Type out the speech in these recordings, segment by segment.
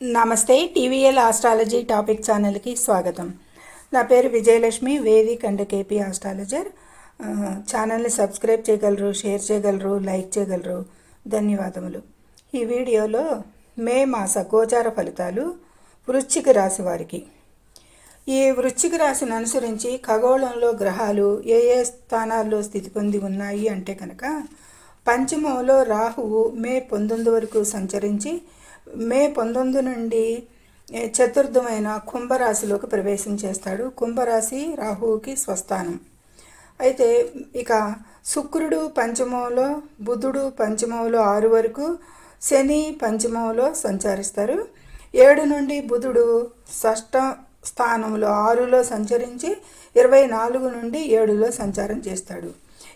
నమస్తే TVL astrology topic ఛానల్కి స్వాగతం. నా పేరు Vijayalakshmi Vedic and KP astrologer. ఛానల్ని సబ్స్క్రైబ్ చేయగలరు షేర్ చేయగలరు లైక్ చేయగలరు. ధన్యవాదములు. ఈ వీడియోలో మే మాస గోచార ఫలితాలు వృశ్చిక రాశి వారికి. ఈ వృశ్చిక రాశిని అనుసరించి ఖగోళంలో గ్రహాలు ఏ ఏ స్థానాల్లో స్థితి పొంది ఉన్నాయి అంటే కనుక పంచమంలో రాహువు మే పంతొమ్మిది వరకు సంచరించి మే పంతొమ్మిది నుండి చతుర్థమైన కుంభరాశిలోకి ప్రవేశం చేస్తాడు. కుంభరాశి రాహువుకి స్వస్థానం. అయితే ఇక శుక్రుడు పంచమంలో బుధుడు పంచమంలో ఆరు వరకు శని పంచమంలో సంచరిస్తారు. ఏడు నుండి బుధుడు షష్ట స్థానంలో ఆరులో సంచరించి ఇరవై నాలుగు నుండి ఏడులో సంచారం చేస్తాడు.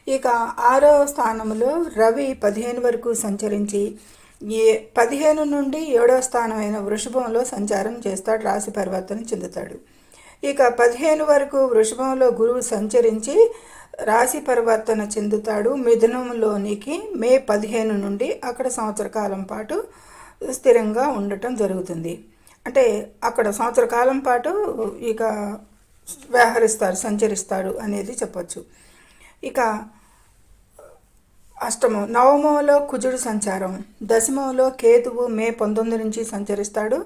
ఇక ఆరో స్థానంలో రవి పదిహేను వరకు సంచరించి ఏ పదిహేను నుండి ఏడవ స్థానమైన వృషభంలో సంచారం చేస్తాడు రాశి పరివర్తన చెందుతాడు. ఇక పదిహేను వరకు వృషభంలో గురువు సంచరించి రాశి పరివర్తన చెందుతాడు. మిథునంలోనికి మే పదిహేను నుండి అక్కడ సంవత్సర కాలం పాటు స్థిరంగా ఉండటం జరుగుతుంది. అంటే అక్కడ సంవత్సర కాలం పాటు ఇక వ్యవహరిస్తారు సంచరిస్తాడు అనేది చెప్పచ్చు. ఇక అష్టమం. నవమంలో కుజుడు సంచారం. దశమంలో కేతువు మే పంతొమ్మిది నుంచి సంచరిస్తాడు.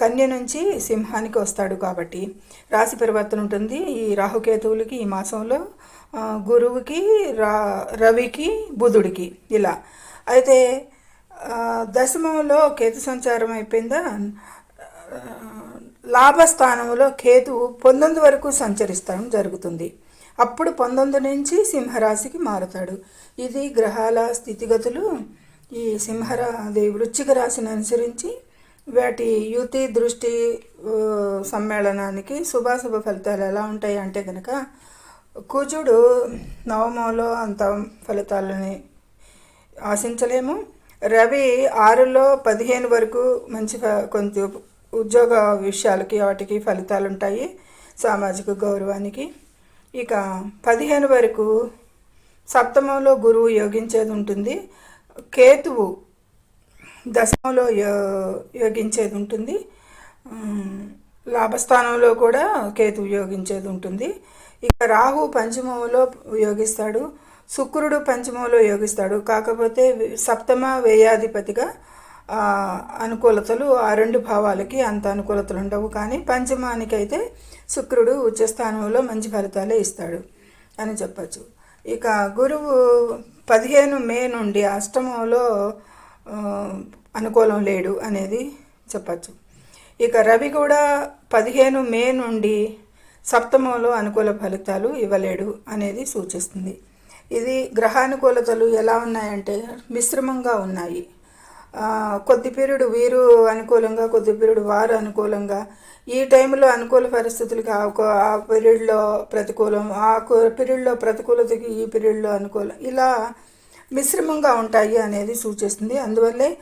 కన్య నుంచి సింహానికి వస్తాడు కాబట్టి. రాశి పరివర్తన ఉంటుంది. ఈ రాహుకేతువులకి ఈ మాసంలో గురువుకి రా రవికి బుధుడికి ఇలా. అయితే దశమంలో కేతు సంచారం అయిపోయిందా? లాభస్థానంలో కేతువు పంతొమ్మిది వరకు సంచరిస్తాం జరుగుతుంది. అప్పుడు పంతొమ్మిది నుంచి సింహరాశికి మారుతాడు. ఇది గ్రహాల స్థితిగతులు. ఈ సింహరా అది వృశ్చిక రాశిని అనుసరించి వాటి యుతి దృష్టి సమ్మేళనానికి శుభాశుభ ఫలితాలు ఎలా ఉంటాయి అంటే కనుక కుజుడు నవమంలో అంత ఫలితాలని ఆశించలేము. రవి ఆరులో పదిహేను వరకు మంచి కొంచెం ఉద్యోగ విషయాలకి వాటికి ఫలితాలు ఉంటాయి సామాజిక గౌరవానికి. ఇక పదిహేను వరకు సప్తమంలో గురువు యోగించేది ఉంటుంది. కేతువు దశమంలో యో యోగించేది ఉంటుంది. లాభస్థానంలో కూడా కేతువు యోగించేది ఉంటుంది. ఇక రాహు పంచమంలో యోగిస్తాడు. శుక్రుడు పంచమంలో యోగిస్తాడు. కాకపోతే సప్తమ వ్యయాధిపతిగా అనుకూలతలు ఆ రెండు భావాలకి అంత అనుకూలతలు ఉండవు. కానీ పంచమానికి అయితే శుక్రుడు ఉచ్చస్థానంలో మంచి ఫలితాలే ఇస్తాడు అని చెప్పచ్చు. ఇక గురువు పదిహేను మే నుండి అష్టమంలో అనుకూలం లేడు అనేది చెప్పచ్చు. ఇక రవి కూడా పదిహేను మే నుండి సప్తమంలో అనుకూల ఫలితాలు ఇవ్వలేడు అనేది సూచిస్తుంది. ఇది గ్రహానుకూలతలు ఎలా ఉన్నాయంటే మిశ్రమంగా ఉన్నాయి. కొద్ది పీరియడ్ వీరు అనుకూలంగా కొద్ది పీరియడ్ వారు అనుకూలంగా ఈ టైంలో అనుకూల పరిస్థితులకి ఆ ఆ పీరియడ్లో ప్రతికూలం ఆ పీరియడ్లో ప్రతికూలతకి ఈ పీరియడ్లో అనుకూలం ఇలా మిశ్రమంగా ఉంటాయి అనేది సూచిస్తుంది. అందువల్లే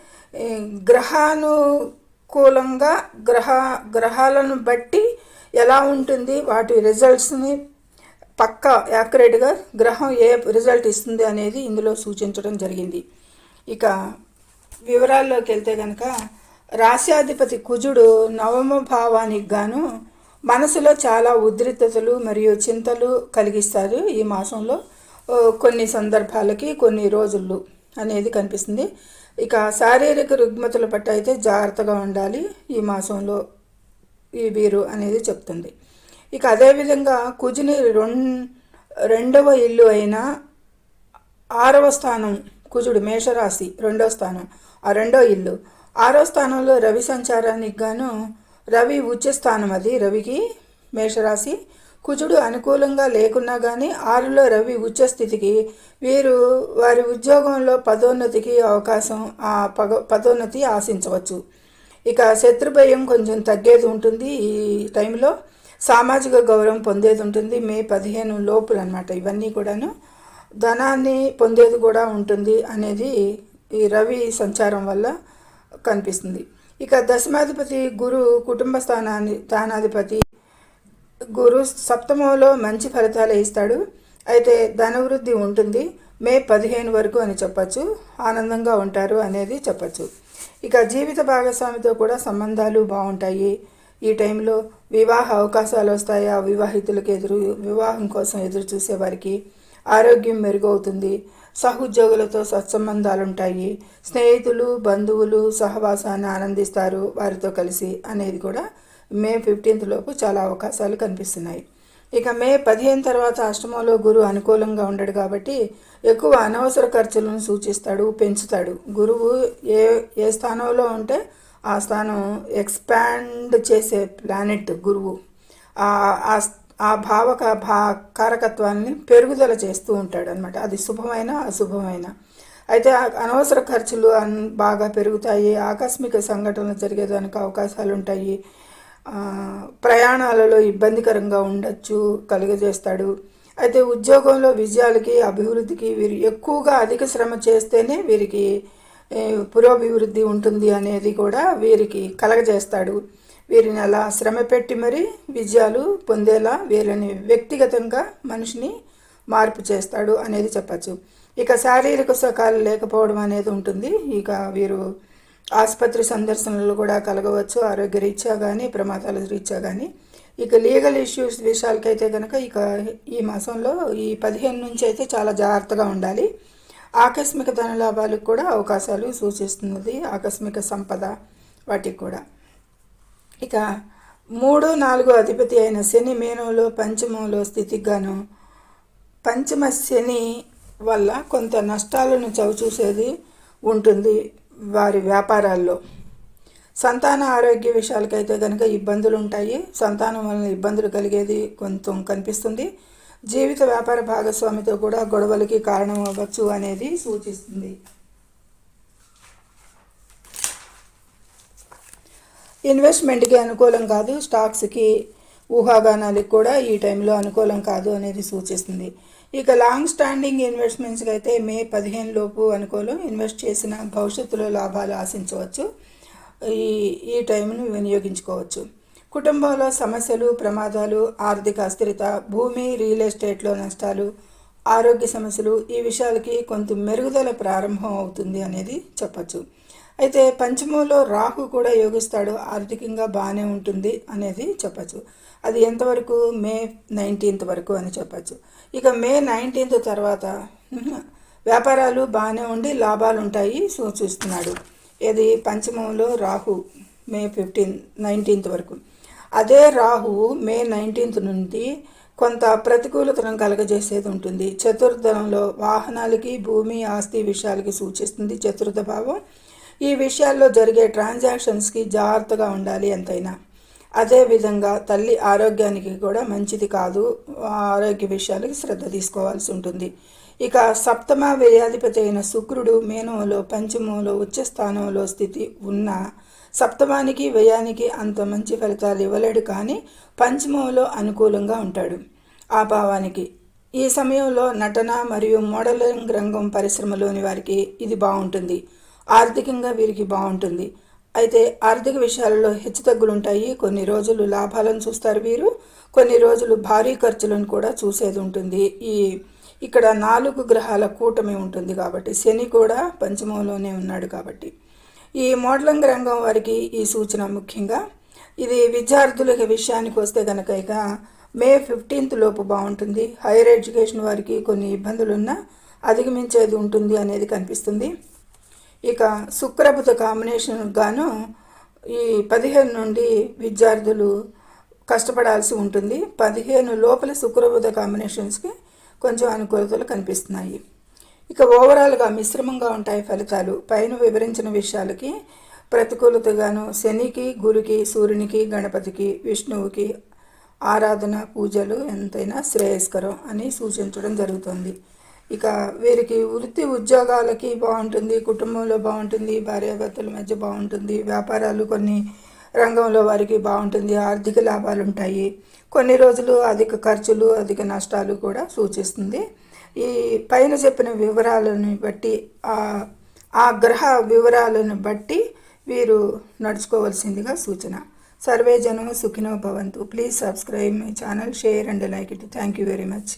గ్రహానుకూలంగా గ్రహ గ్రహాలను బట్టి ఎలా ఉంటుంది వాటి రిజల్ట్స్ని పక్క యాక్యురేట్గా గ్రహం ఏ రిజల్ట్ ఇస్తుంది అనేది ఇందులో సూచించడం జరిగింది. ఇక వివరాల్లోకి వెళ్తే కనుక రాశ్యాధిపతి కుజుడు నవమ భావానికి గాను మనసులో చాలా ఉద్రిక్తతలు మరియు చింతలు కలిగిస్తారు ఈ మాసంలో. కొన్ని సందర్భాలకి కొన్ని రోజులు అనేది కనిపిస్తుంది. ఇక శారీరక రుగ్మతల పట్ల అయితే జాగ్రత్తగా ఉండాలి ఈ మాసంలో ఈ వీరు అనేది చెప్తుంది. ఇక అదేవిధంగా కుజుని రెం రెండవ ఇల్లు అయిన ఆరవ స్థానం కుజుడు మేషరాశి రెండవ స్థానం. ఆ రెండో ఇల్లు. ఆరో స్థానంలో రవి సంచారానికి గాను రవి ఉచ్చ స్థానం అది. రవికి మేషరాశి. కుజుడు అనుకూలంగా లేకున్నా కానీ ఆరులో రవి ఉచ్చ స్థితికి వీరు వారి ఉద్యోగంలో పదోన్నతికి అవకాశం ఆ పగ పదోన్నతి ఆశించవచ్చు. ఇక శత్రుభయం కొంచెం తగ్గేది ఉంటుంది ఈ టైంలో. సామాజిక గౌరవం పొందేది ఉంటుంది. మే పదిహేను లోపులు అనమాట ఇవన్నీ కూడాను. ధనాన్ని పొందేది కూడా ఉంటుంది అనేది ఈ రవి సంచారం వల్ల కనిపిస్తుంది. ఇక దశమాధిపతి గురు కుటుంబ స్థానాన్ని స్థానాధిపతి గురు సప్తమంలో మంచి ఫలితాలు ఇస్తాడు. అయితే ధనవృద్ధి ఉంటుంది. మే పదిహేను వరకు అని చెప్పచ్చు. ఆనందంగా ఉంటారు అనేది చెప్పచ్చు. ఇక జీవిత భాగస్వామితో కూడా సంబంధాలు బాగుంటాయి. ఈ టైంలో వివాహ అవకాశాలు వస్తాయి. ఆ వివాహితులకు ఎదురు వివాహం కోసం ఎదురు చూసేవారికి ఆరోగ్యం మెరుగవుతుంది. సహోద్యోగులతో సత్సంబంధాలు ఉంటాయి స్నేహితులు బంధువులు సహవాసాన్ని ఆనందిస్తారు. వారితో కలిసి అనేది కూడా మే ఫిఫ్టీన్త్ లోపు చాలా అవకాశాలు కనిపిస్తున్నాయి. ఇక మే పదిహేను తర్వాత అష్టమంలో గురువు అనుకూలంగా ఉండడు కాబట్టి ఎక్కువ అనవసర ఖర్చులను సూచిస్తాడు పెంచుతాడు. గురువు ఏ ఏ స్థానంలో ఉంటే ఆ స్థానం ఎక్స్పాండ్ చేసే ప్లానెట్ గురువు. ఆ ఆ భావక భా కారకత్వాన్ని పెరుగుదల చేస్తూ ఉంటాడు అనమాట అది శుభమైన అశుభమైన. అయితే అనవసర ఖర్చులు అన్ బాగా పెరుగుతాయి ఆకస్మిక సంఘటనలు జరిగేదానికి అవకాశాలు ఉంటాయి ప్రయాణాలలో ఇబ్బందికరంగా ఉండొచ్చు కలుగజేస్తాడు. అయితే ఉద్యోగంలో విజయాలకి అభివృద్ధికి వీరు ఎక్కువగా అధిక శ్రమ చేస్తేనే వీరికి పురోభివృద్ధి ఉంటుంది అనేది కూడా వీరికి కలగజేస్తాడు. వీరిని అలా శ్రమ పెట్టి మరి విజయాలు పొందేలా వీరిని వ్యక్తిగతంగా మనిషిని మార్పు చేస్తాడు అనేది చెప్పచ్చు. ఇక శారీరక సుఖాలు లేకపోవడం అనేది ఉంటుంది. ఇక వీరు ఆసుపత్రి సందర్శనలు కూడా కలగవచ్చు ఆరోగ్య రీత్యా కానీ ప్రమాదాల రీత్యా కానీ ఇక లీగల్ ఇష్యూస్ విషయాలకైతే కనుక ఇక ఈ మాసంలో ఈ పదిహేను నుంచి అయితే చాలా జాగ్రత్తగా ఉండాలి. ఆకస్మిక ధన లాభాలకు కూడా అవకాశాలు సూచిస్తున్నది ఆకస్మిక సంపద వాటికి కూడా. ఇక మూడు నాలుగు అధిపతి అయిన శని మీనంలో పంచమంలో స్థితికి గాను పంచమ శని వల్ల కొంత నష్టాలను చవిచూసేది ఉంటుంది వారి వ్యాపారాల్లో. సంతాన ఆరోగ్య విషయాలకైతే కనుక ఇబ్బందులు ఉంటాయి సంతానం వలన ఇబ్బందులు కలిగేది కొంచెం కనిపిస్తుంది. జీవిత వ్యాపార భాగస్వామితో కూడా గొడవలకి కారణం అవ్వచ్చు అనేది సూచిస్తుంది. ఇన్వెస్ట్మెంట్కి అనుకూలం కాదు స్టాక్స్కి ఊహాగానాలకు కూడా ఈ టైంలో అనుకూలం కాదు అనేది సూచిస్తుంది. ఇక లాంగ్ స్టాండింగ్ ఇన్వెస్ట్మెంట్స్కి అయితే మే పదిహేను లోపు అనుకూలం ఇన్వెస్ట్ చేసిన భవిష్యత్తులో లాభాలు ఆశించవచ్చు ఈ ఈ టైంను వినియోగించుకోవచ్చు. కుటుంబంలో సమస్యలు ప్రమాదాలు ఆర్థిక అస్థిరత భూమి రియల్ ఎస్టేట్లో నష్టాలు ఆరోగ్య సమస్యలు ఈ విషయాలకి కొంత మెరుగుదల ప్రారంభం అవుతుంది అనేది చెప్పచ్చు. అయితే పంచమంలో రాహు కూడా యోగిస్తాడు. ఆర్థికంగా బాగానే ఉంటుంది అనేది చెప్పచ్చు. అది ఎంతవరకు? మే నైన్టీన్త్ వరకు అని చెప్పచ్చు. ఇక మే నైన్టీన్త్ తర్వాత వ్యాపారాలు బాగానే ఉండి లాభాలు ఉంటాయి సూచిస్తున్నాడు ఇది పంచమంలో రాహు మే ఫిఫ్టీన్ నైన్టీన్త్ వరకు. అదే రాహు మే నైన్టీన్త్ నుండి కొంత ప్రతికూలతను కలగజేసేది ఉంటుంది. చతుర్థంలో వాహనాలకి భూమి ఆస్తి విషయాలకి సూచిస్తుంది చతుర్థ భావం. ఈ విషయాల్లో జరిగే ట్రాన్సాక్షన్స్కి జాగ్రత్తగా ఉండాలి ఎంతైనా. అదేవిధంగా తల్లి ఆరోగ్యానికి కూడా మంచిది కాదు. ఆరోగ్య విషయాలకి శ్రద్ధ తీసుకోవాల్సి ఉంటుంది. ఇక సప్తమ వ్యయాధిపతి అయిన శుక్రుడు మేనంలో పంచమంలో ఉచ్చస్థానంలో స్థితి ఉన్న సప్తమానికి వ్యయానికి అంత మంచి ఫలితాలు ఇవ్వలేడు కానీ పంచమంలో అనుకూలంగా ఉంటాడు. ఆ భావానికి. ఈ సమయంలో నటన మరియు మోడలింగ్ రంగం పరిశ్రమలోని వారికి ఇది బాగుంటుంది. ఆర్థికంగా వీరికి బాగుంటుంది. అయితే ఆర్థిక విషయాలలో హెచ్చుతగ్గులు ఉంటాయి కొన్ని రోజులు లాభాలను చూస్తారు వీరు. కొన్ని రోజులు భారీ ఖర్చులను కూడా చూసేది ఉంటుంది. ఈ ఇక్కడ నాలుగు గ్రహాల కూటమి ఉంటుంది కాబట్టి శని కూడా పంచమంలోనే ఉన్నాడు కాబట్టి. ఈ మోడలింగ్ రంగం వారికి ఈ సూచన ముఖ్యంగా ఇది విద్యార్థుల విషయానికి వస్తే కనుక ఇక మే ఫిఫ్టీన్త్ లోపు బాగుంటుంది. హైయర్ ఎడ్యుకేషన్ వారికి కొన్ని ఇబ్బందులున్నా అధిగమించేది ఉంటుంది అనేది కనిపిస్తుంది. ఇక శుక్రబుధ కాంబినేషన్ గాను ఈ పదిహేను నుండి విద్యార్థులు కష్టపడాల్సి ఉంటుంది. పదిహేను లోపల శుక్రబుధ కాంబినేషన్స్కి కొంచెం అనుకూలతలు కనిపిస్తున్నాయి. ఇక ఓవరాల్గా మిశ్రమంగా ఉంటాయి ఫలితాలు. పైన వివరించిన విషయాలకి ప్రతికూలతగాను శనికి గురికి సూర్యునికి గణపతికి విష్ణువుకి ఆరాధన పూజలు ఎంతైనా శ్రేయస్కరం అని సూచించడం జరుగుతుంది. ఇక వీరికి వృత్తి ఉద్యోగాలకి బాగుంటుంది కుటుంబంలో బాగుంటుంది భార్యాభర్తల మధ్య బాగుంటుంది వ్యాపారాలు కొన్ని రంగంలో వారికి బాగుంటుంది ఆర్థిక లాభాలు ఉంటాయి కొన్ని రోజులు అధిక ఖర్చులు అధిక నష్టాలు కూడా సూచిస్తుంది. ఈ పైన చెప్పిన వివరాలను బట్టి ఆ గ్రహ వివరాలను బట్టి వీరు నడుచుకోవాల్సిందిగా సూచన. సర్వే జనం సుఖినో భవంతు. Please subscribe my channel share and like it. Thank you very much.